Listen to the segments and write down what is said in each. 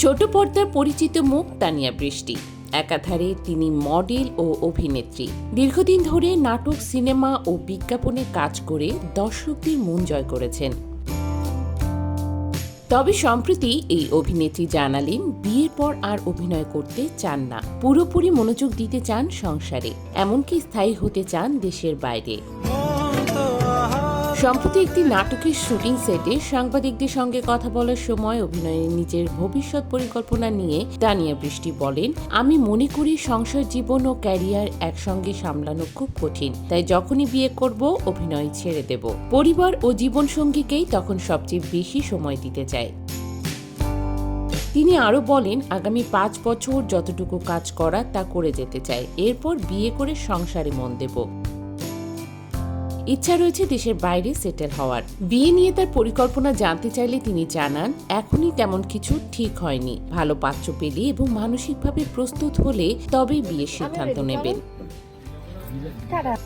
ছোট পর্দার পরিচিত মুখ তানিয়া বৃষ্টি। একাধারে তিনি মডেল ও অভিনেত্রী। দীর্ঘদিন ধরে নাটক, সিনেমা ও বিজ্ঞাপনে কাজ করে দর্শকদের মন জয় করেছেন। তবে সম্প্রতি এই অভিনেত্রী জানালেন, বিয়ের পর আর অভিনয় করতে চান না। পুরোপুরি মনোযোগ দিতে চান সংসারে। এমনকি স্থায়ী হতে চান দেশের বাইরে। সম্প্রতি একটি নাটকের শুটিং সেটে সাংবাদিকদের সঙ্গে কথা বলার সময় অভিনয়ে নিজের ভবিষ্যৎ পরিকল্পনা নিয়ে দানিয়া বৃষ্টি বলেন, আমি মনে করি সংসার জীবন ও ক্যারিয়ার একসঙ্গে সামলানো খুব কঠিন, তাই যখনই বিয়ে করব, অভিনয় ছেড়ে দেব। পরিবার ও জীবনসঙ্গীকেই তখন সবচেয়ে বেশি সময় দিতে চাই। তিনি আরও বলেন, আগামী পাঁচ বছর যতটুকু কাজ করার তা করে যেতে চাই, এরপর বিয়ে করে সংসারে মন দেব। ইচ্ছা রয়েছে দেশের বাইরে সেটেল হওয়ার। বিয়ে নিয়ে তার পরিকল্পনা জানতে চাইলে তিনি জানান এখনই তেমন কিছু ঠিক হয়নি। ভালো পাত্র পেলে এবং মানসিকভাবে প্রস্তুত হলে তবেই বিয়ের সিদ্ধান্ত নেবেন।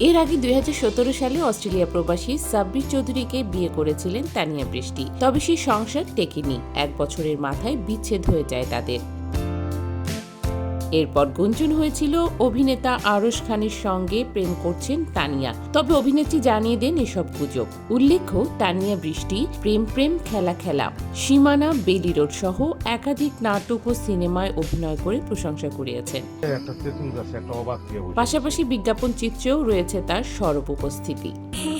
এর আগে দুই হাজার সতেরো সালে অস্ট্রেলিয়া প্রবাসী সাব্বির চৌধুরীকে বিয়ে করেছিলেন তানিয়া বৃষ্টি। তবে সেই সংসার টেকেনি। এক বছরের মাথায় বিচ্ছেদ হয়ে যায় তাদের। এরপর গুঞ্জন হয়েছিল অভিনেতা আরশ খানের সঙ্গে প্রেম করছেন তানিয়া। তবে অভিনেত্রী জানিয়ে দেন এসব গুজব। উল্লেখ্য তানিয়া বৃষ্টি প্রেম প্রেম খেলা খেলা। সীমানা বেলি রোড সহ একাধিক নাটক ও সিনেমায় অভিনয় করে প্রশংসা করিয়াছেন পাশাপাশি বিজ্ঞাপন চিত্রেও রয়েছে তার সরব উপস্থিতি। হ্যাঁ,